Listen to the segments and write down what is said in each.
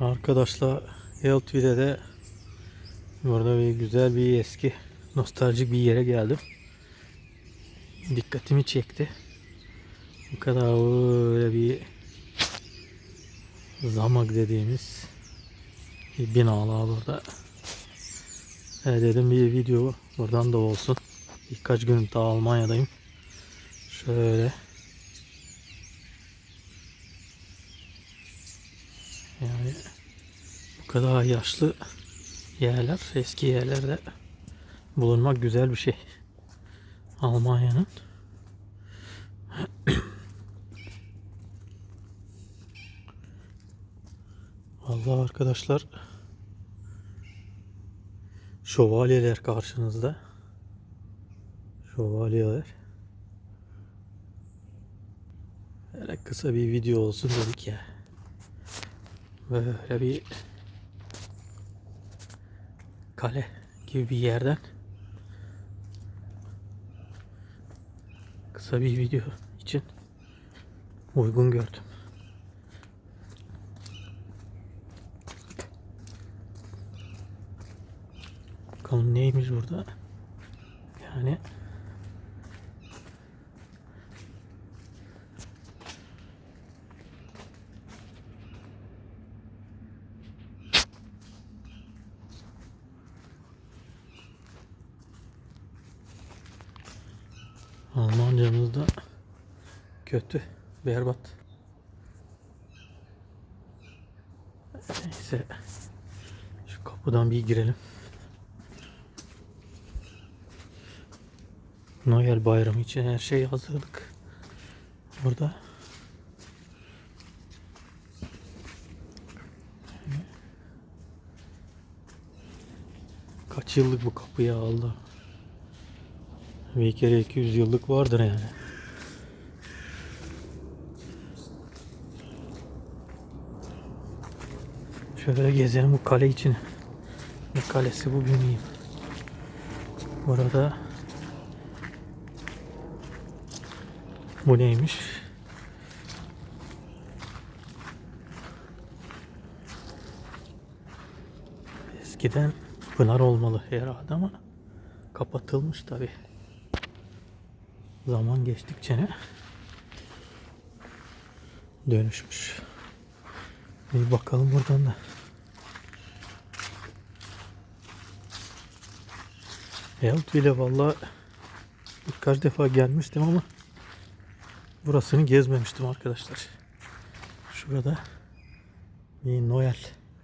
Arkadaşlar Eltvile'de burada bir güzel bir eski nostaljik bir yere geldim. Dikkatimi çekti. Bu kadar böyle bir zamak dediğimiz bir binalar burada. E dedim bir video buradan da olsun. Birkaç gün daha Almanya'dayım. Şöyle. Yani bu kadar yaşlı yerler, eski yerlerde bulunmak güzel bir şey. Almanya'nın. Vallahi arkadaşlar şövalyeler karşınızda. Şövalyeler. Böyle kısa bir video olsun dedik ya. Böyle bir kale gibi bir yerden kısa bir video için uygun gördüm. Bakalım neymiş burada? Yani Almancamız da kötü, berbat. Neyse şu kapıdan bir girelim. Noel bayramı için her şey hazırlık. Burada. Kaç yıllık bu kapıyı aldı? Bir kere 200 yıllık vardır yani. Şöyle gezelim bu kale için. Ne kalesi bu bilmiyorum. Burada bu neymiş? Eskiden pınar olmalı herhalde ama kapatılmış tabi. Zaman geçtikçe ne? Dönüşmüş. Bir bakalım buradan da. Yahut bile valla birkaç defa gelmiştim ama burasını gezmemiştim arkadaşlar. Şurada bir Noel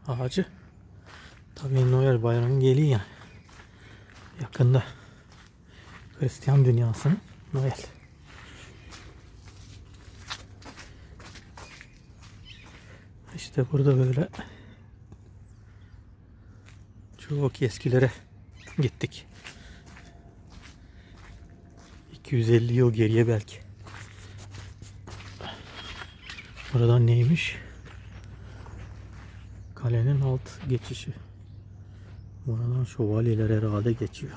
ağacı. Tabii Noel bayramı geliyor yani. Yakında. Hristiyan dünyasının Noel. İşte burada böyle çok eskilere gittik. 250 yıl geriye belki. Buradan neymiş? Kalenin alt geçişi. Buradan şövalyeler herhalde geçiyor.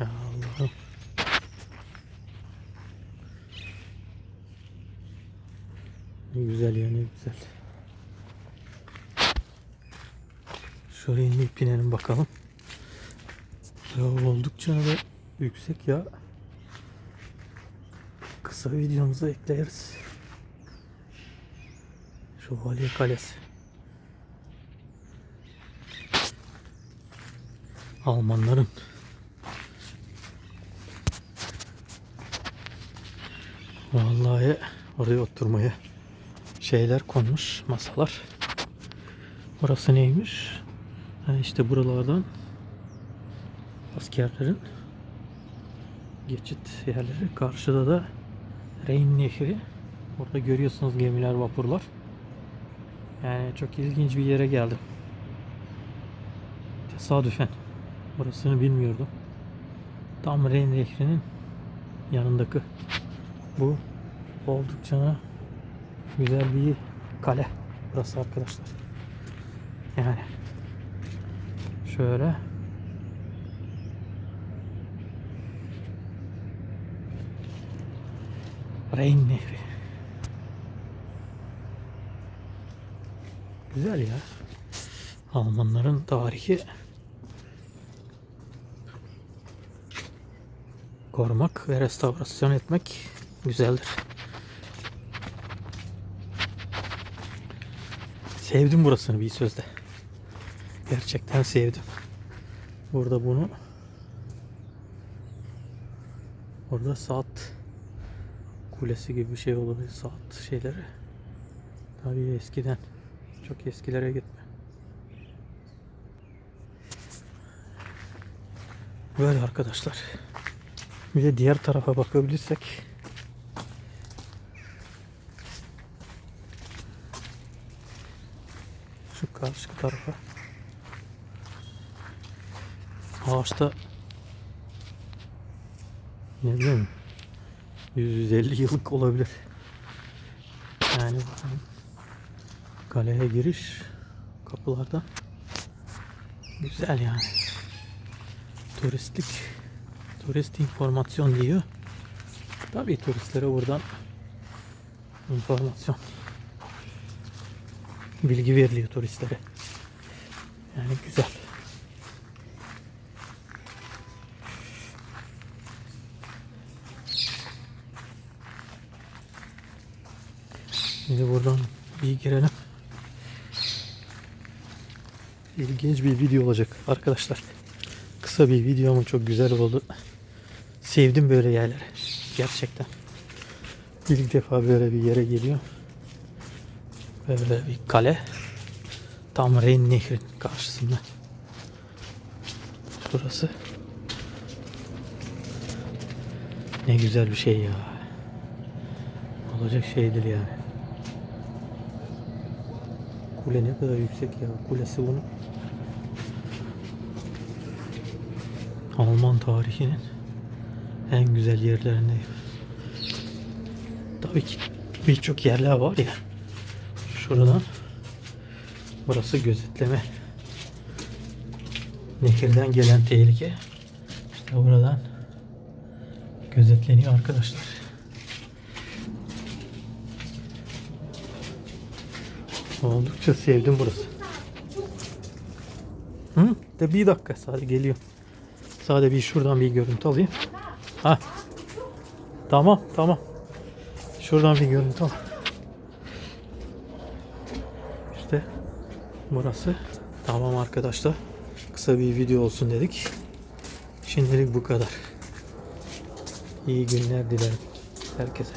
Ya Allah'ım. Güzel ya ne güzel. Şöyle inip binelim bakalım. Ya oldukça da yüksek ya. Kısa videomuza ekleriz. Şövalye Kalesi. Almanların Vallahi oraya oturmaya şeyler konmuş masalar. Burası neymiş? Ha işte buralardan askerlerin geçit yerleri. Karşıda da Reyn Nehri. Orada görüyorsunuz gemiler, vapurlar. Yani çok ilginç bir yere geldim. Tesadüfen. Burasını bilmiyordum. Tam Reyn Nehri'nin yanındaki bu oldukça güzel bir kale burası arkadaşlar. Yani şöyle Reyn Nehri. Güzel ya. Almanların tarihi korumak ve restorasyon etmek güzeldir. Sevdim burasını bir sözde. Gerçekten sevdim. Burada bunu Orada saat kulesi gibi bir şey olabilir saat şeyleri. Tabii eskiden çok eskilere gitme. Böyle arkadaşlar. Bir de diğer tarafa bakabilirsek. Şu karşı tarafa. Ağaçta ne bileyim 150 yıllık olabilir. Yani bakalım. kaleye giriş kapılarda güzel yani. Turistlik turist informasyon diyor. Tabii turistlere buradan informasyon bilgi veriliyor turistlere. Yani güzel. Şimdi buradan bir girelim. İlginç bir video olacak arkadaşlar. Kısa bir video ama çok güzel oldu. Sevdim böyle yerleri. Gerçekten. İlk defa böyle bir yere geliyor. Böyle bir kale. Tam Reyn Nehri'nin karşısında. Şurası. Ne güzel bir şey ya. Olacak şeydir yani. Kule ne kadar yüksek ya. Kulesi bunun. Alman tarihinin en güzel yerlerindeyim. Tabii ki birçok yerler var ya. Şuradan burası gözetleme. Nehirden gelen tehlike. İşte buradan gözetleniyor arkadaşlar. Oldukça sevdim burası. Hı? De bir dakika sadece geliyor. Sadece bir şuradan bir görüntü alayım. Ha. Tamam tamam. Şuradan bir görüntü al. İşte burası. Tamam arkadaşlar. Kısa bir video olsun dedik. Şimdilik bu kadar. İyi günler dilerim herkese.